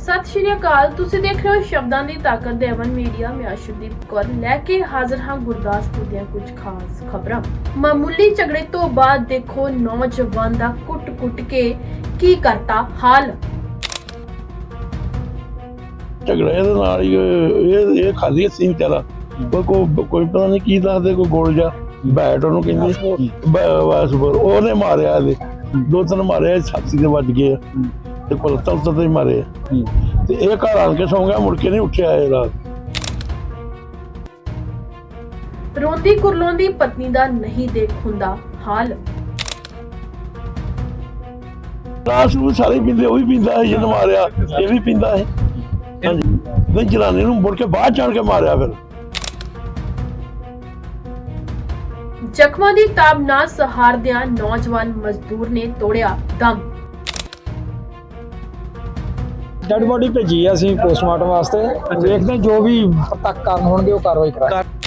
ਸਤਿ ਸ਼੍ਰੀ ਅਕਾਲ। ਤੁਸੀਂ ਦੇਖ ਰਹੇ ਹੋ ਸ਼ਬਦਾਂ ਦੀ ਤਾਕਤ ਦੇ ਅਮਨ ਮੀਡੀਆ। ਮੈਂ ਅਸ਼ੁਦੀਪ ਕੌਰ ਲੈ ਕੇ ਹਾਜ਼ਰ ਹਾਂ ਗੁਰਦਾਸਪੁਰ ਦੀਆਂ ਕੁਝ ਖਾਸ ਖਬਰਾਂ। ਮਾਮੂਲੀ ਝਗੜੇ ਤੋਂ ਬਾਅਦ ਦੇਖੋ ਨੌਜਵਾਨ ਦਾ ਕੁੱਟ-ਕੁੱਟ ਕੇ ਕੀ ਕਰਤਾ ਹਾਲ। ਝਗੜਾ ਇਹਦੇ ਨਾਲ ਹੀ ਇਹ ਇਹ- ਖਾਲੀ ਸੀ ਵਿਚਾਰਾ। ਕੋਈ ਕੋਈ ਕੋਈ ਪਤਾ ਨਹੀਂ ਕੀ ਦੱਸਦੇ ਕੋਈ ਗੋਲ ਜਾ ਬੈਟ ਉਹਨੂੰ ਕਹਿੰਦੇ ਵਾਸਪੁਰ। ਉਹਨੇ ਮਾਰਿਆ ਇਹਦੇ। ਦੋ ਤਿੰਨ ਮਾਰਿਆ ਛਾਤੀ ਦੇ ਵੱਜ ਗਏ। ਤੇ ਕੋਲ ਤਲ ਤੇ ਹੀ ਮਾਰੇ। ਤੇ ਇਹ ਘਰ ਆਣ ਕੇ ਸੌਂ ਗਿਆ ਮੁੜ ਕੇ ਨਹੀਂ ਉੱਠਿਆ ਇਹ ਰਾਤ। ਰੋਂਦੀ ਕੁਰਲਾਉਂਦੀ ਪਤਨੀ ਦਾ ਨਹੀਂ ਦੇਖ ਹੁੰਦਾ ਹਾਲ। ਰਾਤ ਨੂੰ ਸਾਰੇ ਪੀਂਦੇ ਉਹ ਵੀ ਪੀਂਦਾ ਹੈ ਜਿਹਨੇ ਮਾਰਿਆ ਇਹ ਵੀ ਪੀਂਦਾ ਹੈ ਹਾਂਜੀ। ਨਹੀਂ ਜਨਾਨੀ ਨੂੰ ਮੁੜ ਕੇ ਬਾਹਰ ਚੜ ਕੇ ਮਾਰਿਆ ਫਿਰ। ਜ਼ਖਮਾਂ ਦੀ ਤਾਬ ਨਾ ਸਹਾਰਦਿਆਂ ਨੌਜਵਾਨ ਮਜ਼ਦੂਰ ਨੇ ਤੋੜਿਆ ਦਮ। ਡੈਡ ਬੋਡੀ ਭੇਜੀ ਆ ਅਸੀਂ ਪੋਸਟਮਾਰਟਮ ਵਾਸਤੇ। ਵੇਖਦੇ ਹਾਂ ਜੋ ਵੀ ਤੱਕ ਕਾਰਨ ਹੋਣਗੇ ਉਹ ਕਾਰਵਾਈ ਕਰਾਂਗੇ।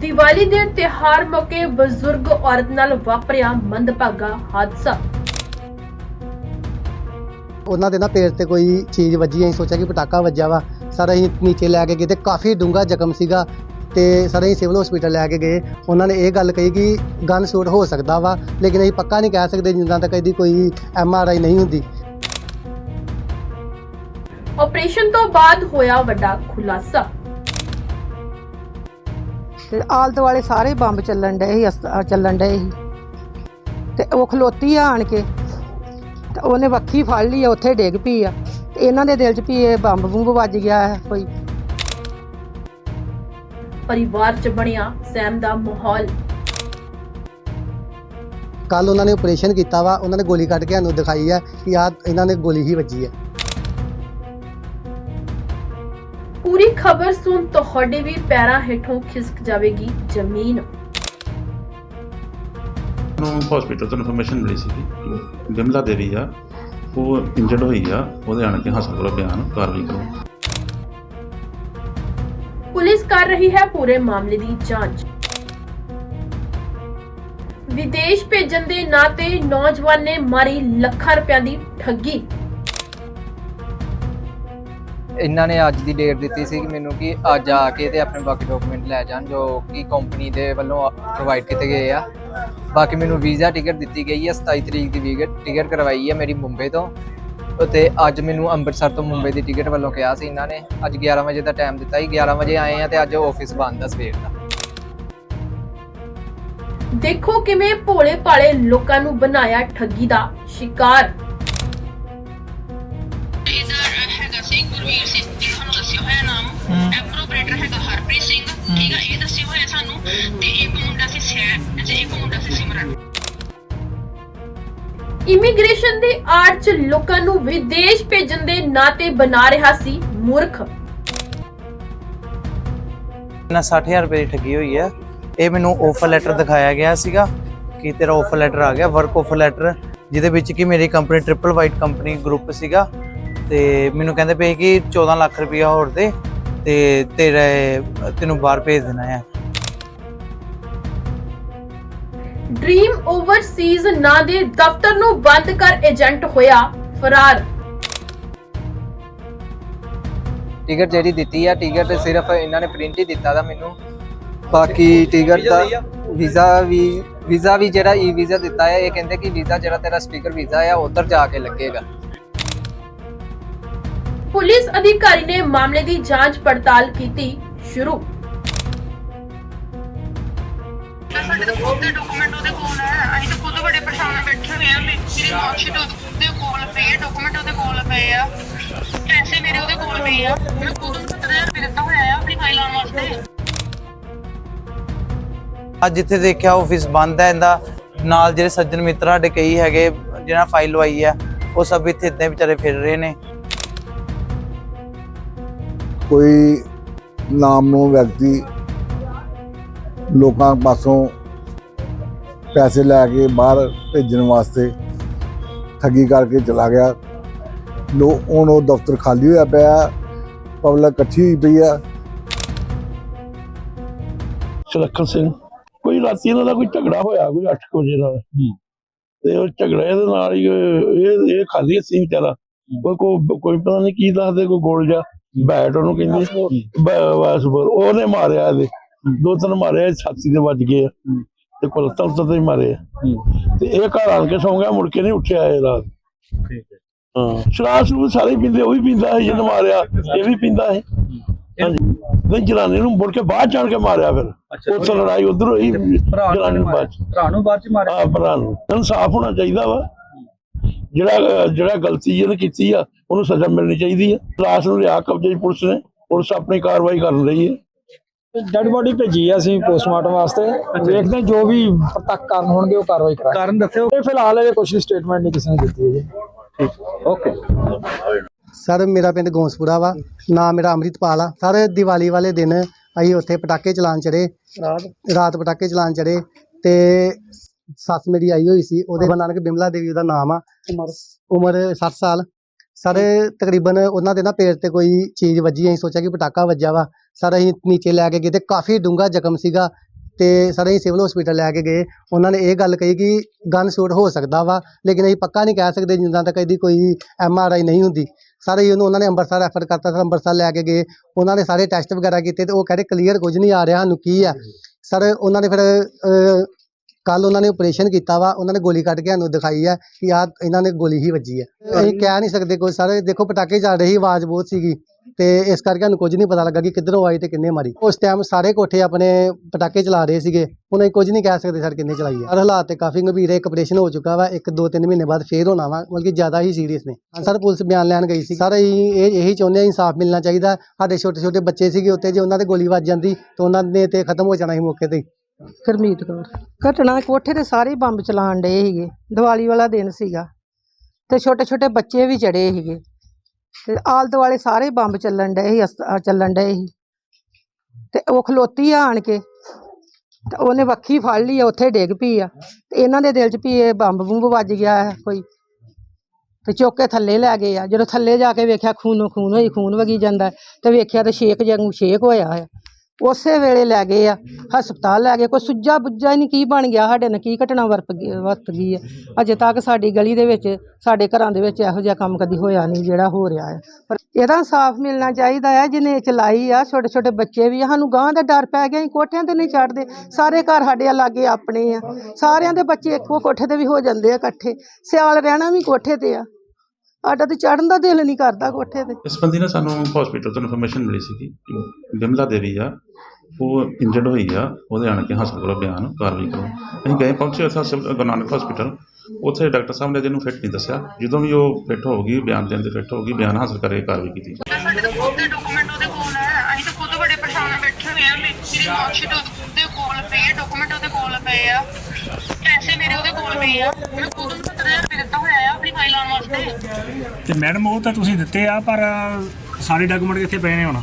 ਦੀਵਾਲੀ ਦੇ ਤਿਹਾਰ ਮੌਕੇ ਬਜ਼ੁਰਗ ਔਰਤ ਨਾਲ ਵਾਪਰਿਆ ਮੰਦਭਾਗਾ ਹਾਦਸਾ। ਉਹਨਾਂ ਦੇ ਨਾ ਪੈਰ ਤੇ ਕੋਈ ਚੀਜ਼ ਵੱਜੀ ਅਸੀਂ ਸੋਚਿਆ ਕਿ ਪਟਾਕਾ ਵੱਜਾ ਵਾ। ਸਰ ਅਸੀਂ ਨੀਚੇ ਲੈ ਕੇ ਗਏ ਤੇ ਕਾਫੀ ਡੂੰਘਾ ਜ਼ਖਮ ਸੀਗਾ। ਤੇ ਸਰ ਅਸੀਂ ਸਿਵਲ ਹਸਪੀਟਲ ਲੈ ਕੇ ਗਏ। ਉਹਨਾਂ ਨੇ ਇਹ ਗੱਲ ਕਹੀ ਕਿ ਗਨ ਸ਼ੂਟ ਹੋ ਸਕਦਾ ਵਾ ਲੇਕਿਨ ਅਸੀਂ ਪੱਕਾ ਨਹੀਂ ਕਹਿ ਸਕਦੇ ਜਿੰਨਾ ਤੱਕ ਇਹਦੀ ਕੋਈ ਐਮ ਆਰ ਆਈ ਨਹੀਂ ਹੁੰਦੀ। ਆਪਰੇਸ਼ਨ ਤੋਂ ਬਾਅਦ ਹੋਇਆ ਵੱਡਾ ਖੁਲਾਸਾ। ਤੇ ਆਲ ਦੁਆਲੇ ਸਾਰੇ ਬੰਬ ਚੱਲਣ ਡਏ ਸੀ ਅਸ- ਅਹ ਚੱਲਣ ਡਏ ਸੀ। ਤੇ ਉਹ ਖਲੋਤੀ ਆ ਆਣ ਕੇ ਤੇ ਉਹਨੇ ਵੱਖੀ ਫੜ ਲਈ ਆ, ਉੱਥੇ ਡਿੱਗ ਪਈ ਆ। ਤੇ ਇਹਨਾਂ ਦੇ ਦਿਲ 'ਚ ਵੀ ਇਹ ਬੰਬ ਬੁੰਬ ਵੱਜ ਗਿਆ ਹੈ ਕੋਈ। ਪਰਿਵਾਰ 'ਚ ਬਣਿਆ ਸਹਿਮ ਦਾ ਮਾਹੌਲ। ਕੱਲ ਉਹਨਾਂ ਨੇ ਆਪਰੇਸ਼ਨ ਕੀਤਾ ਵਾ ਉਹਨਾਂ ਨੇ ਗੋਲੀ ਕੱਢ ਕੇ ਸਾਨੂੰ ਦਿਖਾਈ ਆ ਕਿ ਆ ਇਹਨਾਂ ਨੇ ਗੋਲੀ ਹੀ ਵੱਜੀ ਆ। ਪੂਰੀ ਖਬਰ ਸੁਣ ਤੁਹਾਡੇ ਵੀ ਪੈਰਾਂ ਹੇਠੋਂ ਖਿਸਕ ਜਾਵੇਗੀ ਜ਼ਮੀਨ। ਨੂੰ ਹਸਪੀਟਲ ਤੋਂ ਇਨਫੋਰਮੇਸ਼ਨ ਮਿਲੀ ਸੀ ਕਿ ਬਿਮਲਾ ਦੇਵੀ ਆ ਉਹ ਇੰਜਰਡ ਹੋਈ ਆ ਉਹਦੇ ਆਣ ਕੇ ਹਸਪਤਾਲ ਬਿਆਨ ਕਾਰਵਾਈ ਕਰੋ। ਕਰ ਰਹੀ ਹੈ ਪੂਰੇ ਮਾਮਲੇ ਦੀ ਜਾਂਚ। ਵਿਦੇਸ਼ ਭੇਜਣ ਦੇ ਨਾਂ ਤੇ ਨੌਜਵਾਨ ਨੇ ਮਾਰੀ ਲੱਖਾਂ ਰੁਪਏ ਦੀ ਠੱਗੀ। ਇਹਨਾਂ ਨੇ ਅੱਜ ਦੀ ਡੇਟ ਦਿੱਤੀ ਸੀ ਕਿ ਮੈਨੂੰ ਕਿ ਅੱਜ ਆ ਕੇ ਤੇ ਆਪਣੇ ਬਾਕੀ ਡਾਕੂਮੈਂਟ ਲੈ ਜਾਣ, ਜੋ ਕਿ ਕੰਪਨੀ ਦੇ ਵੱਲੋਂ ਪ੍ਰੋਵਾਈਡ ਕੀਤੇ ਗਏ ਆ। ਬਾਕੀ ਮੈਨੂੰ ਵੀਜ਼ਾ ਟਿਕਟ ਦਿੱਤੀ ਗਈ ਹੈ 27 ਤਰੀਕ ਦੀ ਵੀਜ਼ਾ ਟਿਕਟ ਕਰਵਾਈ ਹੈ ਮੇਰੀ ਮੁੰਬਈ ਤੋਂ। ਤੇ ਅੱਜ ਮੈਨੂੰ ਅੰਮ੍ਰਿਤਸਰ ਤੋਂ ਮੁੰਬਈ ਦੀ ਟਿਕਟ ਵੱਲੋਂ ਕਿਹਾ ਸੀ ਇਹਨਾਂ ਨੇ। ਅੱਜ 11 ਵਜੇ ਦਾ ਟਾਈਮ ਦਿੱਤਾ ਸੀ 11 ਵਜੇ ਆਏ ਆ ਤੇ ਅੱਜ ਆਫਿਸ ਬੰਦ ਆ ਸਵੇਰ ਦਾ। ਦੇਖੋ ਕਿਵੇਂ ਭੋਲੇ ਭਾਲੇ ਲੋਕਾਂ ਨੂੰ ਬਣਾਇਆ ਠੱਗੀ ਦਾ ਸ਼ਿਕਾਰ। ਇਹਦਾ ਹੈਗਾ ਸੀ ਗੁਰਵੀਰ ਸਿੰਘ ਜੀ ਤੁਹਾਨੂੰ ਦੱਸਿਆ ਹੋਇਆ ਨਾਮ। ਐਪਰੋਪਰੇਟਰ ਹੈਗਾ ਹਰਪ੍ਰੀਤ ਸਿੰਘ। ਠੀਕ ਆ ਇਹ ਦੱਸਿਆ ਹੋਇਆ ਸਾਨੂੰ। ਤੇ ਇੱਕ ਮੁੰਡਾ ਸੀ ਸੈਰ ਤੇ ਇੱਕ ਮੁੰਡਾ ਸੀ ਸਿਮਰਨ। ਇਮੀਗ੍ਰੇਸ਼ਨ ਦੀ ਆੜ 'ਚ ਲੋਕਾਂ ਨੂੰ ਵਿਦੇਸ਼ ਭੇਜਣ ਦੇ ਨਾਂ ਤੇ ਬਣਾ ਰਿਹਾ ਸੀ ਮੂਰਖ। ਨਾ 60000 ਰੁਪਏ ਦੀ ਠੱਗੀ ਹੋਈ ਹੈ ਇਹ ਮੈਨੂੰ ਆਫਰ ਲੈਟਰ ਦਿਖਾਇਆ ਗਿਆ ਸੀਗਾ ਕਿ ਤੇਰਾ ਆਫਰ ਲੈਟਰ ਆ ਗਿਆ ਵਰਕ ਆਫਰ ਲੈਟਰ ਜਿਹਦੇ ਵਿੱਚ ਕਿ ਮੇਰੀ company triple white company group ਸੀਗਾ। ਤੇ ਮੈਨੂੰ ਕਹਿੰਦੇ ਪਏ ਕਿ 14 ਲੱਖ ਰੁਪਇਆ ਹੋਰ ਦੇ ਤੇ ਤੇਰੇ, ਤੈਨੂੰ ਬਾਹਰ ਭੇਜ ਦੇਣਾ ਹੈ ਡ੍ਰੀਮ ਓਵਰਸੀਜ਼ ਨਾਂ ਦੇ ਦਫ਼ਤਰ ਨੂੰ ਬੰਦ ਕਰ ਏਜੰਟ ਹੋਇਆ ਫਰਾਰ। ਟਿਕਟ ਜਿਹੜੀ ਦਿੱਤੀ ਆ ਟਿਕਟ ਸਿਰਫ ਇਹਨਾਂ ਨੇ ਪ੍ਰਿੰਟ ਹੀ ਦਿੱਤਾ ਦਾ ਮੈਨੂੰ। ਬਾਕੀ ਟਿਕਟ ਦਾ ਵੀਜ਼ਾ ਵੀ ਵੀਜ਼ਾ ਵੀ ਜਿਹੜਾ ਈ ਵੀਜ਼ਾ ਦਿੱਤਾ ਹੈ ਇਹ ਕਹਿੰਦੇ ਕਿ ਵੀਜ਼ਾ ਜਿਹੜਾ ਤੇਰਾ ਸਪੀਕਰ ਵੀਜ਼ਾ ਆ ਉੱਧਰ ਜਾ ਕੇ ਲੱਗੇਗਾ। ਪੁਲਿਸ ਅਧਿਕਾਰੀ ਨੇ ਮਾਮਲੇ ਦੀ ਜਾਂਚ ਪੜਤਾਲ ਕੀਤੀ ਸ਼ੁਰੂ। ਸਾਡੇ ਤਾਂ ਖੁਦ ਦੇ ਡਾਕੂਮੈਂਟ ਉਹਦੇ ਕੋਲ ਹੈ। ਅਸੀਂ ਤਾਂ ਖੁਦ ਬੜੇ ਪਰੇਸ਼ਾਨ ਬੈਠੇ ਹੋਏ ਆ ਮੇਰੀ ਮਾਰਕਸ਼ੀਟ ਉਹਦੇ ਕੋਲ ਪਈ ਹੈ। ਡਾਕੂਮੈਂਟ ਉਹਦੇ ਕੋਲ ਪਏ ਆ। ਪੈਸੇ ਮੇਰੇ ਉਹਦੇ ਕੋਲ ਪਏ ਆ। ਮੈਂ ਖੁਦ ਨੂੰ 70000 ਰੁਪਏ ਦਿੱਤਾ ਹੋਇਆ ਆ ਆਪਣੀ ਫਾਈਲ ਆਉਣ ਵਾਸਤੇ। ਅੱਜ ਜਿੱਥੇ ਦੇਖਿਆ ਆਫਿਸ ਬੰਦ ਹੈ ਇਹਦਾ। ਨਾਲ ਜਿਹੜੇ ਸੱਜਣ ਮਿੱਤਰ ਸਾਡੇ ਕਈ ਹੈਗੇ ਜਿਹਨਾਂ ਫਾਈਲ ਲਵਾਈ ਹੈ ਉਹ ਸਭ ਇੱਥੇ ਇਦਾਂ ਵਿਚਾਰੇ ਫਿਰ ਰਹੇ ਨੇ। ਕੋਈ ਨਾਮਨੋਂ ਵਿਅਕਤੀ ਲੋਕਾਂ ਪਾਸੋਂ ਪੈਸੇ ਲੈ ਕੇ ਬਾਹਰ ਭੇਜਣ ਵਾਸਤੇ ਠੱਗੀ ਕਰਕੇ ਚਲਾ ਗਿਆ। ਲੋ ਹੁਣ ਉਹ ਦਫ਼ਤਰ ਖਾਲੀ ਹੋਇਆ ਪਿਆ ਪਬਲਿਕ ਇਕੱਠੀ ਹੋਈ ਪਈ ਆ। ਸੁਲੱਖਣ ਸਿੰਘ ਕੋਈ ਰਾਤੀ ਇਹਨਾਂ ਦਾ ਕੋਈ ਝਗੜਾ ਹੋਇਆ ਕੋਈ 8 ਵਜੇ ਨਾਲ? ਤੇ ਉਹ ਝਗੜਾ ਇਹਦੇ ਨਾਲ ਹੀ ਇਹ ਇਹ ਖਾਲੀ ਸੀ ਵਿਚਾਰਾ। ਕੋਈ ਕੋਈ ਪਤਾ ਨਹੀਂ ਕੀ ਦੱਸਦੇ ਕੋਈ ਗੋਲ ਜਾ ਬੈਟ ਉਹਨੂੰ ਕਹਿੰਦੇ ਬਸ ਉਹਨੇ ਮਾਰਿਆ ਇਹਦੇ। ਦੋ ਤਿੰਨ ਮਾਰਿਆ ਛਾਤੀ ਦੇ ਵੱਜ ਗਏ। ਆ। ਤੇ ਕੋਲ ਤਲ ਤਲ ਹੀ ਮਾਰੇ। ਆ। ਤੇ ਇਹ ਘਰ ਆਣ ਕੇ ਸੌਂ ਗਿਆ ਮੁੜ ਕੇ ਨਹੀਂ ਉੱਠਿਆ ਇਹ ਰਾਤ। ਠੀਕ ਹੈ। ਹਾਂ ਸ਼ਰਾਬ ਸ਼ਰੂਬ ਸਾਰੇ ਹੀ ਪੀਂਦੇ ਉਹ ਵੀ ਪੀਂਦਾ ਸੀ ਜਿਹਨੂੰ ਮਾਰਿਆ ਇਹ ਵੀ ਪੀਂਦਾ ਹੈ। ਹਾਂਜੀ। ਨਹੀਂ ਜਨਾਨੀ ਨੂੰ ਮੁੜ ਕੇ ਬਾਅਦ ਜਾਣ ਕੇ ਮਾਰਿਆ ਫਿਰ। ਉੱਥੇ ਲੜਾਈ ਉਧਰ ਹੋਈ ਜਨਾਨੀ ਨੂੰ ਬਾਅਦ ਚ। ਭਰਾ ਨੂੰ ਬਾਅਦ ਚ ਮਾਰਿਆ? ਆ ਭਰਾ ਨੂੰ। ਇਨਸਾਫ ਹੋਣਾ ਚਾਹੀਦਾ ਵਾ। ਜਿਹੜਾ ਜਿਹੜਾ ਗਲਤੀ ਇਹਨੇ ਕੀਤੀ ਆ ਉਹਨੂੰ ਸਜ਼ਾ ਮਿਲਣੀ ਚਾਹੀਦੀ ਆ। ਲਾਸ਼ ਨੂੰ ਲਿਆ ਕਬਜ਼ੇ 'ਚ ਪੁਲਿਸ ਨੇ ਪੁਲਿਸ ਆਪਣੀ ਕਾਰਵਾਈ ਕਰ ਰਹੀ ਹੈ ਡੈਡ ਬੋਡੀ ਭੇਜੀ ਆ ਅਸੀਂ ਪੋਸਟਮਾਰਟਮ ਵਾਸਤੇ। ਵੇਖਦੇ ਜੋ। ਵੀ ਤੱਕ ਕਾਰਨ ਹੋਣਗੇ ਉਹ ਕਾਰਵਾਈ ਕਰਾਂਗੇ। ਕਾਰਨ ਦੱਸਿਓ। ਇਹ ਫਿਲਹਾਲ ਇਹ ਕੁਛ ਸਟੇਟਮੈਂਟ ਨਹੀਂ ਕਿਸੇ ਨੇ ਦਿੱਤੀ ਹੈ ਜੀ ਓਕੇ ਸਰ ਮੇਰਾ ਪਿੰਡ ਗੋਂਸਪੁਰਾ ਵਾ। ਨਾਮ ਮੇਰਾ ਅੰਮ੍ਰਿਤਪਾਲ ਆ। ਸਰ ਦੀਵਾਲੀ ਵਾਲੇ ਦਿਨ ਅਸੀਂ ਉੱਥੇ ਪਟਾਕੇ ਚਲਾਉਣ ਚੜੇ ਰਾਤ। ਪਟਾਕੇ ਚਲਾਉਣ ਚੜੇ ਤੇ ਸੱਸ ਮੇਰੀ ਆਈ ਹੋਈ ਸੀ। ਉਹਦੇ ਨਾਨਕ ਬਿਮਲਾ ਦੇਵੀ ਉਹਦਾ ਨਾਮ ਆ। ਉਮਰ। 60 ਸਾਲ। ਸਰ ਤਕਰੀਬਨ ਉਹਨਾਂ ਦੇ ਨਾ ਪੇਟ ਤੇ ਕੋਈ ਚੀਜ਼ ਵੱਜੀ, ਅਸੀਂ ਸੋਚਿਆ ਕਿ ਪਟਾਕਾ ਵੱਜਾ ਵਾ। ਸਰ ਅਸੀਂ ਨੀਚੇ ਲੈ ਕੇ ਗਏ ਤੇ ਕਾਫੀ ਡੂੰਘਾ ਜ਼ਖਮ ਸੀਗਾ ਤੇ ਸਰ ਅਸੀਂ ਸਿਵਲ ਹਸਪੀਟਲ ਲੈ ਕੇ ਗਏ। ਉਹਨਾਂ ਨੇ ਇਹ ਗੱਲ ਕਹੀ ਕਿ ਗਨ ਸ਼ੂਟ ਹੋ ਸਕਦਾ ਵਾ, ਲੇਕਿਨ ਅਸੀਂ ਪੱਕਾ ਨਹੀਂ ਕਹਿ ਸਕਦੇ ਜਿੰਨਾ ਤੱਕ ਇਹਦੀ ਕੋਈ ਐਮ ਆਰ ਆਈ ਨਹੀਂ ਹੁੰਦੀ। ਸਾਰੇ ਹੀ ਉਹਨੂੰ ਉਹਨਾਂ ਨੇ ਅੰਮ੍ਰਿਤਸਰ ਰੈਫਰ ਕਰਤਾ, ਸਰ ਅੰਮ੍ਰਿਤਸਰ ਲੈ ਕੇ ਗਏ। ਉਹਨਾਂ ਨੇ ਸਾਰੇ ਟੈਸਟ ਵਗੈਰਾ ਕੀਤੇ ਤੇ ਉਹ ਕਹਿੰਦੇ ਕਲੀਅਰ ਕੁਝ ਨਹੀਂ ਆ ਰਿਹਾ ਸਾਨੂੰ ਕੀ ਆ। ਸਰ ਉਹਨਾਂ ਨੇ ਫਿਰ ਕੱਲ ਉਹਨਾਂ ਨੇ ਆਪਰੇਸ਼ਨ ਕੀਤਾ ਵਾ ਉਹਨਾਂ ਨੇ ਗੋਲੀ ਕੱਢ ਕੇ ਸਾਨੂੰ ਦਿਖਾਈ ਹੈ ਕਿ ਆ ਇਹਨਾਂ ਨੇ ਗੋਲੀ ਹੀ ਵੱਜੀ ਹੈ ਅਸੀਂ ਕਹਿ ਨਹੀਂ ਸਕਦੇ ਕੋਈ ਸਰ ਦੇਖੋ ਪਟਾਕੇ ਚੱਲ ਰਹੇ ਸੀ ਆਵਾਜ਼ ਬਹੁਤ ਸੀਗੀ ਤੇ ਇਸ ਕਰਕੇ ਸਾਨੂੰ ਕੁਝ ਨਹੀਂ ਪਤਾ ਲੱਗਾ ਕਿ ਕਿੱਧਰੋਂ ਆਈ ਤੇ ਕਿੰਨੇ ਮਾਰੀ। ਉਸ ਟਾਈਮ ਸਾਰੇ ਕੋਠੇ ਆਪਣੇ ਪਟਾਕੇ ਚਲਾ ਰਹੇ ਸੀਗੇ ਹੁਣ ਅਸੀਂ ਕੁਝ ਨਹੀਂ ਕਹਿ ਸਕਦੇ ਸਰ ਕਿੰਨੇ ਚਲਾਈ ਹੈ ਹਾਲਾਤ ਤੇ ਕਾਫੀ ਗੰਭੀਰ ਹੈ ਇੱਕ ਆਪਰੇਸ਼ਨ ਹੋ ਚੁੱਕਾ ਵਾ ਇੱਕ ਦੋ ਤਿੰਨ ਮਹੀਨੇ ਬਾਅਦ ਫੇਰ ਹੋਣਾ ਵਾ ਬਲਕਿ ਜ਼ਿਆਦਾ ਹੀ ਸੀਰੀਅਸ ਨੇ। ਸਰ ਪੁਲਿਸ ਬਿਆਨ ਲੈਣ ਗਈ ਸੀ। ਸਰ ਅਸੀਂ ਇਹ ਇਹੀ ਚਾਹੁੰਦੇ ਹਾਂ ਇਨਸਾਫ ਮਿਲਣਾ ਚਾਹੀਦਾ। ਸਾਡੇ ਛੋਟੇ ਛੋਟੇ ਬੱਚੇ ਸੀਗੇ ਉੱਤੇ ਜੇ ਉਹਨਾਂ ਤੇ ਗੋਲੀ ਵੱਜ ਜਾਂਦੀ ਤਾਂ ਉਹਨਾਂ ਨੇ ਤੇ ਖਤਮ ਹੋ ਜਾਣਾ ਸੀ ਮੌਕੇ ਤੇ। ਗੁਰਮੀਤ ਕੌਰ। ਘਟਨਾ ਕੋਠੇ ਤੇ ਸਾਰੇ ਹੀ ਬੰਬ ਚਲਾਉਣ ਡਏ ਸੀਗੇ। ਦੀਵਾਲੀ ਵਾਲਾ ਦਿਨ ਸੀਗਾ। ਤੇ ਛੋਟੇ ਛੋਟੇ ਬੱਚੇ ਵੀ ਚੜੇ ਸੀਗੇ। ਤੇ ਆਲ ਦੁਆਲੇ ਸਾਰੇ ਬੰਬ ਚੱਲਣ ਡਏ ਸੀ ਅਸ- ਅਹ ਚੱਲਣ ਡਏ ਸੀ। ਤੇ ਉਹ ਖਲੋਤੀ ਆ ਆਣ ਕੇ। ਤੇ ਉਹਨੇ ਵੱਖੀ ਫੜ ਲਈ ਆ ਉੱਥੇ ਡਿੱਗ ਪਈ ਆ। ਤੇ ਇਹਨਾਂ ਦੇ ਦਿਲ 'ਚ ਵੀ ਇਹ ਬੰਬ ਬੁੰਬ ਵੱਜ ਗਿਆ ਹੈ ਕੋਈ। ਤੇ ਚੁੱਕ ਕੇ ਥੱਲੇ ਲੈ ਗਏ ਆ। ਜਦੋਂ ਥੱਲੇ ਜਾ ਕੇ ਵੇਖਿਆ ਖੂਨੋ ਖੂਨ ਹੋਈ ਖੂਨ ਵਗੀ ਜਾਂਦਾ। ਹੈ, ਤੇ ਵੇਖਿਆ ਤੇ ਛੇਕ ਵਾਂਗੂ ਛੇਕ ਹੋਇਆ ਹੈ ਉਸੇ ਵੇਲੇ ਲੈ ਗਏ ਆ, ਹਸਪਤਾਲ ਲੈ ਗਏ। ਕੋਈ ਸੁੱਜਾ ਬੁੱਜਾ ਹੀ ਨਹੀਂ, ਕੀ ਬਣ ਗਿਆ ਸਾਡੇ ਨਾਲ, ਕੀ ਘਟਨਾ ਵਰਪ ਗਈ ਵਰਤ ਗਈ ਹੈ ਅਜੇ ਤੱਕ ਸਾਡੀ ਗਲੀ ਦੇ ਵਿੱਚ, ਸਾਡੇ ਘਰਾਂ ਦੇ ਵਿੱਚ ਇਹੋ ਜਿਹਾ ਕੰਮ ਕਦੀ ਹੋਇਆ ਨਹੀਂ, ਜਿਹੜਾ ਹੋ ਰਿਹਾ ਹੈ ਪਰ ਇਹਦਾ ਇਨਸਾਫ ਮਿਲਣਾ ਚਾਹੀਦਾ ਹੈ ਜਿਹਨੇ ਚਲਾਈ ਆ, ਛੋਟੇ ਛੋਟੇ ਬੱਚੇ ਵੀ ਆ, ਸਾਨੂੰ ਗਾਂ ਦਾ ਡਰ ਪੈ ਗਿਆ, ਅਸੀਂ ਕੋਠਿਆਂ ਤੇ ਨਹੀਂ ਚੜਦੇ ਸਾਰੇ ਘਰ ਸਾਡੇ ਲਾਗੇ ਆਪਣੇ ਆ। ਸਾਰਿਆਂ ਦੇ ਬੱਚੇ ਇੱਕੋ ਕੋਠੇ ਤੇ ਵੀ ਹੋ ਜਾਂਦੇ ਆ ਇਕੱਠੇ। ਸਿਆਲ ਰਹਿਣਾ ਵੀ ਕੋਠੇ ਤੇ ਆ। ਸਾਡਾ ਤੇ ਚੜਨ ਦਾ ਦਿਲ ਨਹੀਂ ਕਰਦਾ ਕੋਠੇ ਤੇ। ਇਸ ਸੰਬੰਧੀ ਨਾ ਸਾਨੂੰ ਹਸਪੀਟਲ ਤੋਂ ਇਨਫੋਰਮੇਸ਼ਨ ਮਿਲੀ ਸੀਗੀ ਕਿ ਬਿਮਲਾ ਦੇਵੀ ਆ ਉਹ ਇੰਜਰਡ ਹੋਈ ਆ ਉਹਦੇ ਆਣ ਕੇ ਹਸਪਤਾਲ ਬਿਆਨ ਕਾਰਵਾਈ ਕਰੋ। ਅਸੀਂ ਗਏ ਪਹੁੰਚੇ ਉੱਥੇ ਸਿਵਲ- ਗੁਰੂ ਨਾਨਕ ਹਸਪੀਟਲ ਉੱਥੇ ਡਾਕਟਰ ਸਾਹਿਬ ਨੇ ਜਿਹਨੂੰ ਫਿੱਟ ਨਹੀਂ ਦੱਸਿਆ। ਜਦੋਂ ਵੀ ਉਹ ਫਿੱਟ ਹੋਊਗੀ ਬਿਆਨ ਦੇਣ ਦੇ ਫਿੱਟ ਹੋਊਗੀ ਬਿਆਨ ਹਾਸਲ ਕਰਕੇ ਕਾਰਵਾਈ ਕੀਤੀ। ਸਾਡੇ ਤਾਂ ਖੁਦ ਦੇ ਡਾਕੂਮੈਂਟ ਉਹਦੇ ਕੋਲ ਹੈ ਅਸੀਂ ਤਾਂ ਖੁਦ ਬੜੇ ਪਰੇਸ਼ਾਨ ਬੈਠੇ ਹੋਏ ਆ। ਮੇਰੀ ਮਾਰਕਸ਼ੀਟ ਉਹਦੇ ਕੋਲ ਪਈ ਹੈ ਡਾਕੂਮੈਂਟ ਉਹਦੇ ਕੋਲ ਪਏ ਆ। ਮੇਰੇ ਉਹਦੇ ਕੋਲ ਪਏ ਆ। ਮੈਂ ਖੁਦ ਨੂੰ 70000 ਰੁਪਏ ਦਿੱਤਾ ਹੋਇਆ ਆ ਆਪਣੀ ਫਾਈਲ ਆਉਣ ਵਾਸਤੇ। ਤੇ ਮੈਡਮ ਉਹ ਤਾਂ ਤੁਸੀਂ ਦਿੱਤੇ ਆ, ਪਰ ਸਾਰੇ ਡਾਕੂਮੈਂਟ ਕਿੱਥੇ ਪਏ ਨੇ ਹੁਣ?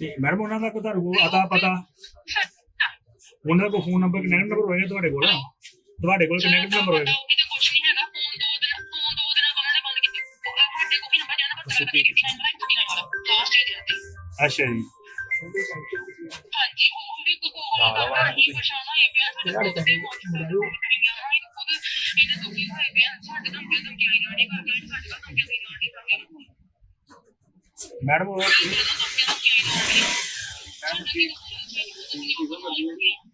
ਤੇ ਮੈਡਮ ਉਹਨਾਂ ਦਾ ਕੋਈ ਤੁਹਾਨੂੰ ਅਤਾ ਪਤਾ? ਉਹਨਾਂ ਦਾ ਫੋਨ ਨੰਬਰ ਕਨੈਕਟ ਨੰਬਰ ਹੋਏਗਾ ਤੁਹਾਡੇ ਕੋਲ? ਤੁਹਾਡੇ ਕੋਲ ਕਨੈਕਟ ਨੰਬਰ ਹੋਏਗਾ ਕੁਝ ਨਹੀਂ ਹੈਗਾ ਫੋਨ ਦੋ ਦਿਨ ਫੋਨ ਦੋ ਦਿਨ ਉਹਨਾਂ ਬੰਦ ਕੀਤੀ ਸਾਡੇ ਕੋਲ ਵੀ ਨੰਬਰ ਜਾਣਾ ਪਰ ਤੇਰਾ ਕਦੇ ਕਿਤੇ ਨਹੀਂ ਲਾਸਟ ਡੇ ਦੇ ਅੱਛਾ ਜੀ। ਹਾਂਜੀ ਉਹ ਵੀ ਕੋਈ ਕੋਲ ਕਰਦਾ ਹੀ ਪਰੇਸ਼ਾਨ ਹੋਏ ਪਿਆ ਸਾਡੇ ਕੋਲ ਤੇ ਪਹੁੰਚ ਖੁਦ ਇਹਨੇ ਦੁਖੀ ਹੋਏ ਪਿਆ ਸਾਡੇ ਤੋਂ ਕਿਉਂ ਧਮਕੀ ਆਈ ਜਾਣੀ ਕਰਕੇ ਸਾਡੇ ਤੋਂ ਧਮਕੀ ਆਈ ਜਾਣੀ ਕਰਕੇ ਮੈਡਮ ਉਹ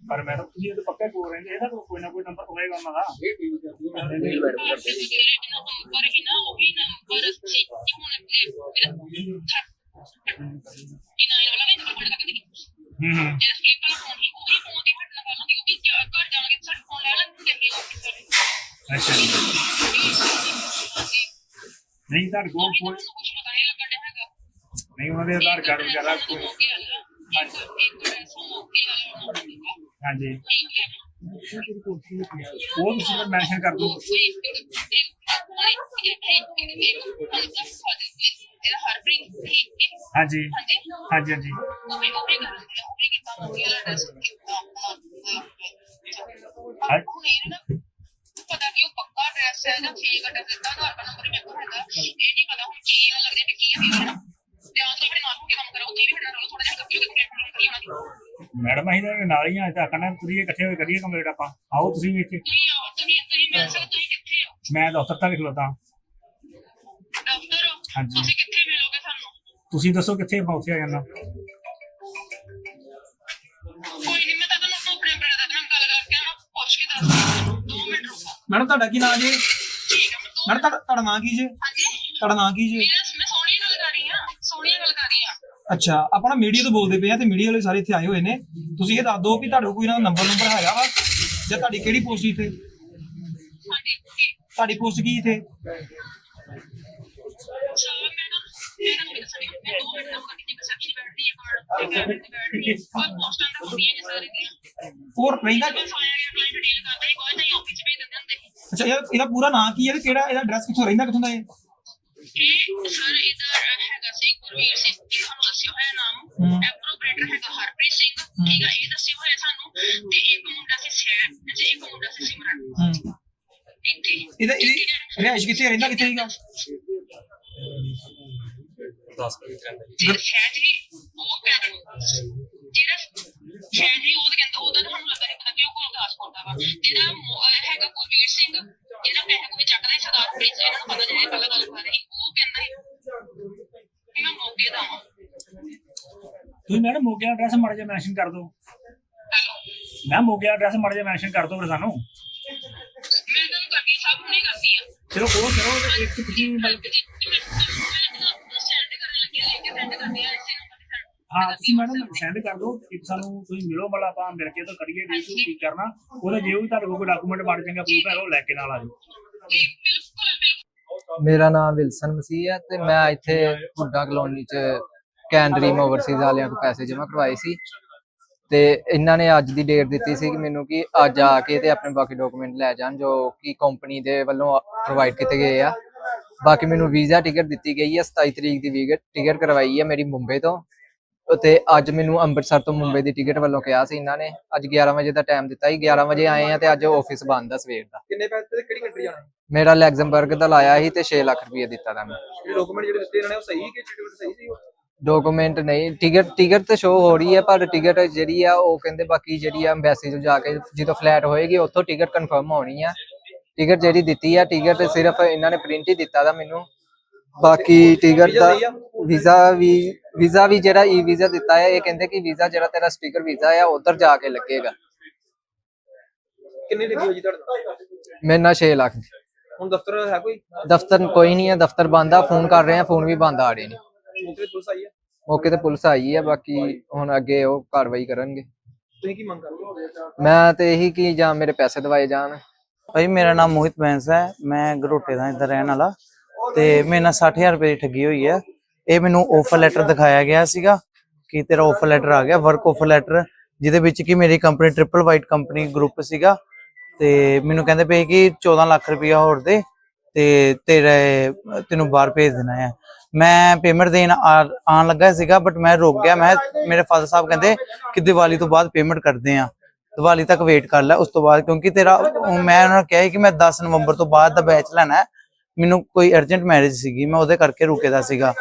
ਪਰ ਮੈਡਮ ਤੁਸੀਂ ਇਹ ਤਾਂ ਪੱਕੇ ਬੋਲ ਰਹੇ ਨੇ ਇਹਦਾ ਤਾਂ ਕੋਈ ਨਾ ਕੋਈ ਨੰਬਰ ਹੋਏਗਾ ਉਹਨਾਂ ਦਾ। ਪਰ ਹੀ। ਨਾ ਉਹ ਵੀ ਨੰਬਰ ਸੀ ਹੁਣ ਇਹਨਾਂ ਵਾਲਾ ਵੀ ਨੰਬਰ ਬੜਾ ਕਰਦੇ ਹੂੰ ਹੂੰ। ਜੇ ਸਕਿਪ ਵਾਲਾ ਫੋਨ ਹੀ ਉਹ ਵੀ ਫੋਨ ਦੀ ਹਟਣਾ ਵਾਲਾ ਦੀ ਉਹ ਵੀ ਜਾ- ਘਰ ਜਾਣਗੇ ਸਾਡੇ ਫੋਨ ਲੈ ਲੈਣਗੇ ਕਿ ਉਹ ਅੱਛਾ ਜੀ। ਨਹੀਂ ਤੁਹਾਡੇ ਕੋਲ ਕੋਈ ਕੁਝ ਪਤਾ ਨਹੀਂ ਲੱਗਣ ਹੈਗਾ। ਨਹੀਂ ਉਹਨਾਂ ਦੇ ਆਧਾਰ ਕਾਰਡ ਵਗੈਰਾ ਕੋਈ ਹਾਂਜੀ। ਉਹ ਤੁਸੀਂ ਫਿਰ ਮੈਂਸ਼ਨ ਕਰ ਦਿਓ। ਹਾਂਜੀ। ਹਾਂਜੀ ਹਾਂਜੀ। ਪਤਾ ਕਿ ਉਹ ਪੱਕਾ ਐਡਰੈਸ ਹੈ। ਜਾਂ ਫੇਕ ਐਡਰੈਸ ਦਿੱਤਾ ਆਧਾਰ ਕਾਰਡ ਨੰਬਰ ਮੇਰੇ ਕੋਲ ਹੈਗਾ ਇਹ ਨਹੀਂ ਪਤਾ ਹੁਣ ਕੀ ਲੱਗਦਾ ਕਿ ਕੀ ਹੈ ਬਿਆਨ ਤੋਂ ਮੇਰੇ ਨਾਲ ਕੇ ਕੰਮ ਕਰਾ ਉੱਥੇ ਵੀ ਮੇਰੇ ਨਾਲ ਥੋੜਾ ਜਿਹਾ ਕੱਪੀ ਕੰਪਲੀਟ ਕਰੀ ਦੀ ਮੈਡਮ ਅਸੀਂ ਤਾਂ ਨਾਲ ਹੀ ਆ ਤਾਂ ਆਖਣਾ ਤੁਸੀਂ ਇਕੱਠੇ ਹੋ ਕੇ ਕਰੀਏ ਕੰਪਲੀਟ ਆਪਾਂ। ਆਓ ਤੁਸੀਂ ਵੀ ਇੱਥੇ। ਤੁਸੀਂ ਆਓ ਤੁਸੀਂ ਤੁਸੀਂ ਮਿਲ ਸਕਦੇ ਤੁਸੀਂ ਕਿੱਥੇ ਹੋ? ਮੈਂ ਦਫ਼ਤਰ ਤੱਕ ਖਲੋਤਾ। ਡਾਕਟਰ ਹਾਂਜੀ। ਤੁਸੀਂ ਕਿੱਥੇ ਤੁਸੀਂ ਦੱਸੋ ਕਿੱਥੇ ਆਪਾਂ ਉੱਥੇ ਆ ਜਾਣਾ ਕੋਈ ਨਹੀਂ ਮੈਂ ਤਾਂ ਤੁਹਾਨੂੰ ਆਪਣੇ ਬ੍ਰਦਰ ਨਾਲ ਗੱਲ ਕਰਕੇ ਨਾ ਪੁੱਛ ਕੇ ਦੱਸਦੀ ਹਾਂ 2 ਮਿੰਟ ਰੁਕੋ। ਮੈਡਮ ਤੁਹਾਡਾ ਕੀ ਨਾਮ ਜੀ? ਠੀਕ ਹੈ ਮੈਂ ਦੋ ਮੈਡਮ ਤੁਹਾਡਾ ਤੁਹਾਡਾ ਨਾਂ ਕੀ ਜੀ? ਹਾਂਜੀ? ਤੁਹਾਡਾ ਨਾਂ ਕੀ ਜੀ? ਮੇਰਾ ਮੈਂ ਸੋਹਣੀ ਗੱਲ ਕਰ ਰਹੀ ਹਾਂ। ਸੋਹਣੀ ਗੱਲ ਕਰ ਰਹੀ ਹਾਂ। ਅੱਛਾ ਆਪਣਾ ਮੀਡੀਆ ਤੋਂ ਬੋਲਦੇ ਪਏ ਆ ਤੇ ਮੀਡੀਆ ਵਾਲੇ ਸਾਰੇ ਇੱਥੇ ਆਏ ਹੋਏ ਨੇ। ਤੁਸੀਂ ਇਹ ਦੱਸ ਦਿਓ ਕਿ ਤੁਹਾਡੇ ਕੋਈ ਨਾ ਨੰਬਰ ਨੰਬਰ ਹੈਗਾ ਵਾ? ਜਾਂ ਤੁਹਾਡੀ ਕਿਹੜੀ ਪੋਸਟ ਇੱਥੇ? ਹਾਂਜੀ ਠੀਕ। ਤੁਹਾਡੀ ਪੋਸਟ ਕੀ ਇੱਥੇ? ਸੋ ਦਿੰਦੇ ਹੁੰਦੇ ਅੱਛਾ ਇਹ ਇਹਦਾ ਪੂਰਾ ਨਾਂ ਕੀ ਹੈ ਤੇ ਕਿਹੜਾ ਇਹਦਾ ਐਡਰੈਸ ਕਿੱਥੋਂ ਰਹਿੰਦਾ, ਕਿੱਥੋਂ ਦਾ ਇਹ? ਇਹ ਸਰ ਇਹਦਾ ਹੈਗਾ ਸੀ ਗੁਰਵੀਰ ਸਿੰਘ ਜੀ ਤੁਹਾਨੂੰ ਦੱਸਿਆ ਹੋਇਆ ਨਾਮ ਐਪਰੋਪਰੇਟਰ ਹੈਗਾ ਹਰਪ੍ਰੀਤ ਸਿੰਘ ਠੀਕ ਹੈ। ਇਹ ਦੱਸਿਆ ਹੋਇਆ ਸਾਨੂੰ ਤੇ ਇੱਕ ਮੁੰਡਾ ਸੀ ਸੈਨ ਤੇ ਇੱਕ ਮੁੰਡਾ ਸੀ ਸਿਮਰਨ ਇਹਦਾ ਇਹਦੀ ਰਿਹਾਇਸ਼ ਕਿੱਥੇ ਰਹਿੰਦਾ ਕਿੱਥੇ ਸੀਗਾ ਜਿਹੜਾ ਸ਼ਾਇਦ ਹੀ ਉਹ ਕਹਿੰਦਾ ਜਿਹੜਾ ਸ਼ਾਇਦ ਹੀ ਉਹ ਕਹਿੰਦਾ ਉਹਦਾ ਤਾਂ ਸਾਨੂੰ ਲੱਗਾ ਨਹੀਂ ਪਤਾ ਕਿ ਉਹ ਗੁਰਦਾਸਪੁਰ ਦਾ ਵਾ। ਜਿਹੜਾ ਮੋ- ਅਹ ਹੈਗਾ ਗੁਰਵੀਰ ਸਿੰਘ ਜਿਹੜਾ ਪੈਸੇ ਕੋਈ ਚੱਕਦਾ ਸੀ ਸਰਦਾਰ ਪ੍ਰੀਤ ਇਹਨਾਂ ਨੂੰ ਪਤਾ ਜਿਹੜੇ ਪਹਿਲਾਂ ਗੱਲ ਕਰ ਰਹੀ ਉਹ ਕਹਿੰਦਾ ਕਿ ਮੈਂ ਮੌਕੇ ਦਾ ਵਾਂ। ਤੁਸੀਂ ਮੈਡਮ ਮੋਗੇ ਦਾ ਐਡਰੈਸ ਮਾੜਾ ਜਿਹਾ ਮੈਂਸ਼ਨ ਕਰ ਦਿਓ। ਹੈਲੋ। ਮੈਂ ਮੋਗੇ ਦਾ ਐਡਰੈਸ ਮਾੜਾ ਜਿਹਾ ਮੈਂਸ਼ਨ ਕਰ ਦਿਓ ਫਿਰ ਸਾਨੂੰ। ਮੈਂ ਤਾਂ ਕਰਦੀ ਸਭ ਹੁਣੇ ਕਰਦੀ ਆ ਚਲੋ ਕਰੋ ਕਰੋ ਤੇ ਇੱਕ ਤੁਸੀਂ ਮਤਲਬ ਸੈਂਡ ਹਾਂ, ਤੁਸੀਂ ਮੈਡਮ ਸੈਂਡ ਕਰ ਦਿਓ ਇੱਕ ਸਾਨੂੰ ਤੁਸੀਂ ਮਿਲੋ ਮਤਲਬ ਆਪਾਂ ਮਿਲ ਕੇ ਤਾਂ ਕਰੀਏ ਡੀਲ ਕੀ ਕਰਨਾ। ਉਹਦਾ ਜੇ ਵੀ ਤੁਹਾਡੇ ਕੋਲ ਕੋਈ ਡਾਕੂਮੈਂਟ ਬਣ ਚੰਗਾ ਪ੍ਰੂਫ ਹੈ ਉਹ ਲੈ ਕੇ ਨਾਲ ਆ ਜਾਓ। ਮੇਰਾ ਨਾਮ ਵਿਲਸਨ ਮਸੀਹ ਹੈ ਤੇ ਮੈਂ ਇੱਥੇ ਹੁੱਡਾ ਕਲੋਨੀ ਚ ਕੈਨ ਓਵਰਸੀਜ਼ ਵਾਲਿਆਂ ਕੋਲ ਪੈਸੇ ਜਮ੍ਹਾਂ ਕਰਵਾਏ ਸੀ। ਤੇ ਇਹਨਾਂ ਨੇ ਅੱਜ ਦੀ ਡੇਟ ਦਿੱਤੀ ਸੀ ਕਿ ਮੈਨੂੰ ਕਿ ਅੱਜ ਆ ਕੇ ਤੇ ਆਪਣੇ ਬਾਕੀ ਡਾਕੂਮੈਂਟ ਲੈ ਜਾਣ, ਜੋ ਕਿ ਕੰਪਨੀ ਦੇ ਵੱਲੋਂ ਪ੍ਰੋਵਾਈਡ ਕੀਤੇ ਗਏ ਆ। ਬਾਕੀ ਮੈਨੂੰ ਵੀਜ਼ਾ ਟਿਕਟ ਦਿੱਤੀ ਗਈ ਹੈ 27 ਤਰੀਕ ਦੀ ਵੀਜ਼ਾ ਟਿਕਟ ਕਰਵਾਈ ਹੈ ਮੇਰੀ ਮੁੰਬਈ ਤੋਂ। ਤੇ ਅੱਜ ਮੈਨੂੰ ਅੰਮ੍ਰਿਤਸਰ ਤੋਂ ਮੁੰਬਈ ਦੀ ਟਿਕਟ ਵੱਲੋਂ ਕਿਹਾ ਸੀ ਇਹਨਾਂ ਨੇ। ਅੱਜ 11 ਵਜੇ ਦਾ ਟਾਈਮ ਦਿੱਤਾ ਸੀ। 11 ਵਜੇ ਆਏ ਆ ਤੇ ਅੱਜ ਆਫਿਸ ਬੰਦ ਆ ਸਵੇਰ ਦਾ। ਕਿੰਨੇ ਪੈਸੇ ਤੇ ਕਿਹੜੀ ਕੰਟਰੀ ਜਾਣਾ? ਮੇਰਾ ਲੈਗਜ਼ਮਬਰਗ ਦਾ ਲਾਇਆ ਸੀ ਤੇ 6 ਲੱਖ ਰੁਪਏ ਦਿੱਤਾ ਤਾਂ ਮੈਂ ਜਿਹੜੇ ਡਾਕੂਮੈਂਟ ਜਿਹੜੇ ਦਿੱਤੇ ਇਹਨਾਂ ਨੇ ਉਹ ਸਹੀ ਕਿ ਟਿਕਟ ਸਹੀ ਸੀ ਡਾਕੂਮੈਂਟ ਨਹੀਂ। ਟਿਕਟ ਟਿਕਟ ਤੇ ਸ਼ੋ ਹੋ ਰਹੀ ਹੈ ਪਰ ਟਿਕਟ ਜਿਹੜੀ ਆ ਉਹ ਕਹਿੰਦੇ ਬਾਕੀ ਜਿਹੜੀ ਆ ਐਮਬੈਸੀ ਤੋਂ ਜਾ ਕੇ ਜਦੋਂ ਫਲੈਟ ਹੋਏਗੀ ਉੱਥੋਂ ਟਿਕਟ ਕਨਫਰਮ ਹੋਣੀ ਆ। ਟਿਕਟ ਜਿਹੜੀ ਦਿੱਤੀ ਆ ਟਿਕਟ ਸਿਰਫ ਇਹਨਾਂ ਨੇ ਪ੍ਰਿੰਟ ਹੀ ਦਿੱਤਾ ਦਾ ਮੈਨੂੰ। ਬਾਕੀ ਟਿਕਟ ਦਾ ਵੀਜ਼ਾ ਵੀ ਵੀਜ਼ਾ ਵੀ ਜਿਹੜਾ ਈ ਵੀਜ਼ਾ ਦਿੱਤਾ ਹੈ ਇਹ ਕਹਿੰਦੇ ਕਿ ਵੀਜ਼ਾ ਜਿਹੜਾ ਤੇਰਾ ਸਪੀਕਰ ਵੀਜ਼ਾ ਆ ਉਧਰ ਜਾ ਕੇ ਲੱਗੇਗਾ। ਕਿੰਨੀ ਲੱਗੀ ਹੋ ਜੀ ਤੁਹਾਡਾ ਮੇਰੇ ਨਾਲ 6 ਲੱਖ ਹੁਣ ਦਫ਼ਤਰ ਹੈ ਕੋਈ? ਦਫ਼ਤਰ ਕੋਈ ਨਹੀਂ ਹੈ ਦਫ਼ਤਰ ਬੰਦ ਆ ਫੋਨ ਕਰ ਰਹੇ ਆ ਫੋਨ ਵੀ ਬੰਦ ਆ ਰਹੇ ਨੇ ਮੌਕੇ ਤੇ ਪੁਲਿਸ ਆਈ ਹੈ? ਮੌਕੇ ਤੇ ਪੁਲਿਸ ਆਈ ਹੈ ਬਾਕੀ ਹੁਣ ਅੱਗੇ ਉਹ ਕਾਰਵਾਈ ਕਰਨਗੇ। ਤੁਸੀਂ ਕੀ ਮੰਗ ਕਰਦੇ ਮੈਂ ਤੇ ਇਹੀ ਕਿ ਜਾਂ ਮੇਰੇ ਪੈਸੇ ਦਵਾਏ ਜਾਣ। ਭਾਈ ਮੇਰਾ ਨਾਮ ਮੋਹਿਤ ਬੈਂਸ ਹੈ ਮੈਂ ਗਰੋਟੇ ਦਾ ਇੱਧਰ ਰਹਿਣ ਵਾਲਾ। ਤੇ ਮੇਰੇ ਨਾਲ 60000 ਰੁਪਏ ਦੀ ਠੱਗੀ ਹੋਈ ਹੈ। ਇਹ ਮੈਨੂੰ ਆਫਰ ਲੈਟਰ ਦਿਖਾਇਆ ਗਿਆ ਸੀਗਾ ਕਿ ਤੇਰਾ ਆਫਰ ਲੈਟਰ ਆ ਗਿਆ ਵਰਕ ਆਫਰ ਲੈਟਰ ਜਿਹਦੇ ਵਿੱਚ ਕਿ ਮੇਰੀ company triple white company group ਸੀਗਾ ਤੇ ਮੈਨੂੰ ਕਹਿੰਦੇ ਪਏ ਕਿ 14 ਲੱਖ ਰੁਪਇਆ ਹੋਰ ਦੇ ਤੇ ਤੇਰੇ, ਤੈਨੂੰ ਬਾਹਰ ਭੇਜ ਦੇਣਾ ਹੈ ਮੈਂ ਪੇਮੈਂਟ ਦੇਣ ਆ- ਲੱਗਾ ਸੀਗਾ ਬਟ ਮੈਂ ਰੁਕ ਗਿਆ, ਮੈਂ, ਮੇਰੇ ਫਾਦਰ ਸਾਹਿਬ ਕਹਿੰਦੇ ਕਿ ਦੀਵਾਲੀ ਤੋਂ ਬਾਅਦ ਪੇਮੈਂਟ ਕਰਦੇ ਆ। ਦੀਵਾਲੀ ਤੱਕ ਵੇਟ ਕਰ ਲੈ, ਉਸ ਤੋਂ ਬਾਅਦ ਕਿਉਂਕਿ ਤੇਰਾ ਮੈਂ ਉਹਨਾਂ ਨੂੰ ਕਿਹਾ ਕਿ ਮੈਂ 10 ਨਵੰਬਰ ਤੋਂ ਬਾਅਦ ਦਾ ਬੈਚ ਲੈਣਾ ਮੈਨੂੰ ਕੋਈ ਅਰਜੈਂਟ ਮੈਰਿਜ ਸੀਗੀ, ਮੈਂ ਉਹਦੇ ਕਰਕੇ ਰੁਕੇ ਦਾ ਸੀਗਾ।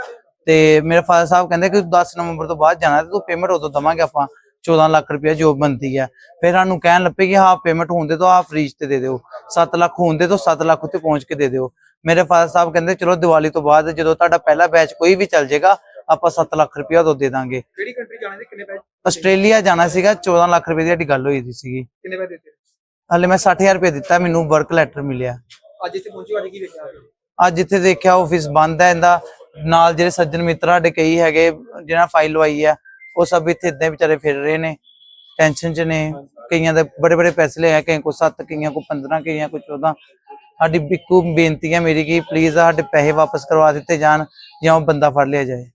ਤੇ ਮੇਰੇ ਫਾਦਰ ਸਾਹਿਬ ਕਹਿੰਦੇ ਕਿ 10 ਨਵੰਬਰ ਤੋਂ ਬਾਅਦ ਜਾਣਾ ਤੇ ਤੂੰ ਪੇਮੈਂਟ ਉਦੋਂ ਦਵਾਂਗੇ ਆਪਾਂ 14 ਲੱਖ ਰੁਪਇਆ ਜੋ ਬਣਦੀ ਹੈ ਫਿਰ ਸਾਨੂੰ ਕਹਿਣ ਲੱਪੇ ਕਿ ਹਾਫ ਪੇਮੈਂਟ ਹੋਣ ਦੇ ਤੋਂ ਹਾਫ ਫ੍ਰੀਜ ਤੇ ਦੇ ਦਿਓ। 7 ਲੱਖ ਹੋਣ ਦੇ ਤੋਂ 7 ਲੱਖ ਉੱਤੇ ਪਹੁੰਚ ਕੇ ਦੇ ਦਿਓ। ਮੇਰੇ ਫਾਦਰ ਸਾਹਿਬ ਕਹਿੰਦੇ ਚਲੋ ਦੀਵਾਲੀ ਤੋਂ ਬਾਅਦ ਜਦੋਂ ਤੁਹਾਡਾ ਪਹਿਲਾ ਬੈਚ ਕੋਈ ਵੀ ਚੱਲ ਜਾਏਗਾ ਆਪਾਂ 7 ਲੱਖ ਰੁਪਇਆ ਉਦੋਂ ਦੇ ਦਾਂਗੇ। ਕਿਹੜੀ ਕੰਟਰੀ ਜਾਣਾ ਤੇ ਕਿੰਨੇ ਪੈਸੇ? ਆਸਟ੍ਰੇਲੀਆ ਜਾਣਾ ਸੀਗਾ 14 ਲੱਖ ਰੁਪਏ ਦੀ ਸਾਡੀ ਗੱਲ ਹੋਈ ਸੀਗੀ। ਕਿੰਨੇ ਪੈਸੇ ਦਿੱਤੇ? ਹਲੇ ਮੈਂ 60000 ਰੁਪਏ ਦਿੱਤਾ ਮੈਨੂੰ ਵਰਕ ਲੈਟਰ ਮਿਲਿਆ। ਅੱਜ ਇੱਥੇ ਪਹੁੰਚੇ ਅੱਜ ਕੀ ਵੇਖਿਆ ਅੱਜ ਜਿੱਥੇ ਦੇਖਿਆ ਆਫਿਸ ਬੰਦ ਹੈ ਇਹਦਾ ਨਾਲ ਜਿਹੜੇ ਸੱਜਣ ਮਿੱਤਰ ਸਾਡੇ ਕਈ ਹੈਗੇ ਜਿਹਨਾਂ ਫਾਈਲ ਲਵਾਈ ਹੈ ਉਹ ਸਭ ਇੱਥੇ ਇਦਾਂ ਵਿਚਾਰੇ ਫਿਰ ਰਹੇ ਨੇ। ਟੈਨਸ਼ਨ 'ਚ ਨੇ। ਕਈਆਂ ਦੇ ਬੜੇ ਬੜੇ ਪੈਸੇ ਲਏ ਆ ਕਈਆਂ ਕੋ 7 ਕਈਆਂ ਕੋ 15 ਕਈਆਂ ਕੋ 14 ਸਾਡੀ ਬਿੱਕੂ ਬੇਨਤੀ ਹੈ ਮੇਰੀ ਕਿ ਪਲੀਜ਼ ਸਾਡੇ ਪੈਸੇ ਵਾਪਸ ਕਰਵਾ ਦਿੱਤੇ ਜਾਣ ਜਾਂ ਉਹ ਬੰਦਾ ਫੜ ਲਿਆ ਜਾਏ।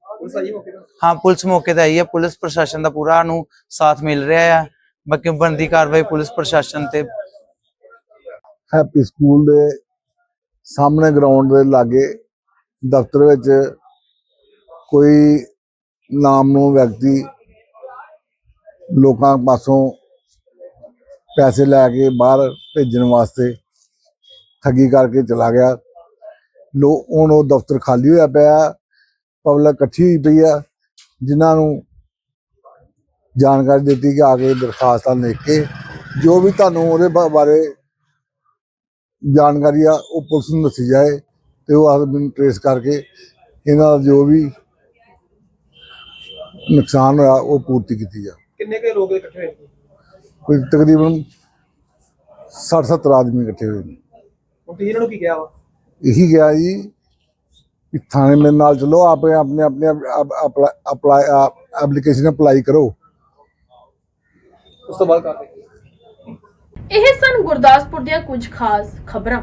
ਹਾਂ ਪੁਲਿਸ ਮੌਕੇ ਤੇ ਆਈ ਹੈ ਪੁਲਿਸ ਪ੍ਰਸ਼ਾਸਨ ਦਾ ਪੂਰਾ ਨੂੰ ਸਾਥ ਮਿਲ ਰਿਹਾ ਹੈ ਬਾਕੀ ਬਣਦੀ ਕਾਰਵਾਈ ਪੁਲਿਸ ਪ੍ਰਸ਼ਾਸਨ ਤੇ। ਹੈਪੀ ਸਕੂਲ ਦੇ ਸਾਹਮਣੇ ਗਰਾਊਂਡ ਦੇ ਲਾਗੇ ਦਫ਼ਤਰ ਵਿੱਚ ਕੋਈ ਨਾਮ ਨੂੰ ਵਿਅਕਤੀ ਲੋਕਾਂ ਪਾਸੋਂ ਪੈਸੇ ਲੈ ਕੇ ਬਾਹਰ ਭੇਜਣ ਵਾਸਤੇ ਠੱਗੀ ਕਰਕੇ ਚਲਾ ਗਿਆ। ਲੋ, ਹੁਣ ਉਹ ਦਫ਼ਤਰ ਖਾਲੀ ਹੋਇਆ ਪਿਆ ਪਬਲਿਕ ਇਕੱਠੀ ਹੋਈ ਪਈ ਆ, ਜਿਨ੍ਹਾਂ ਨੂੰ ਜਾਣਕਾਰੀ ਦਿੱਤੀ ਕਿ ਆ ਕੇ ਦਰਖਾਸਤਾਂ ਲਿਖ ਕੇ, ਜੋ ਵੀ ਤੁਹਾਨੂੰ ਉਹਦੇ ਬਾਰੇ ਜਾਣਕਾਰੀ ਆ, ਉਹ ਪੁਲਿਸ ਨੂੰ ਦੱਸੀ ਜਾਏ। ਤੇ ਉਹ ਆਦਮੀ ਨੂੰ ਟ੍ਰੇਸ ਕਰਕੇ ਇਹਨਾਂ ਦਾ ਜੋ ਵੀ ਨੁਕਸਾਨ ਹੋਇਆ ਉਹ ਪੂਰਤੀ ਕੀਤੀ ਜਾ। ਕਿੰਨੇ ਕੇ ਲੋਕ ਇਕੱਠੇ ਹੋਏ ਕੋਈ ਤਕਰੀਬਨ 60 70 ਆਦਮੀ ਇਕੱਠੇ ਹੋਏ ਨੇ। ਹੁਣ ਤੁਸੀਂ ਇਹਨਾਂ ਨੂੰ ਕੀ ਕਿਹਾ ਵਾ? ਇਹੀ ਗਿਆ ਜੀ ਕਿ ਥਾਣੇ ਮੇਰੇ ਨਾਲ ਚਲੋ ਆਪੇ ਆਪਣੇ ਆਪਣੇ ਅਪਲਾਈ ਐਪਲੀਕੇਸ਼ਨ ਅਪਲਾਈ ਕਰੋ। ਉਸ ਤੋਂ ਬਾਅਦ ਕਰਦੇ ਇਹ ਸਨ ਗੁਰਦਾਸਪੁਰ ਦੀਆਂ ਕੁਝ ਖਾਸ ਖਬਰਾਂ।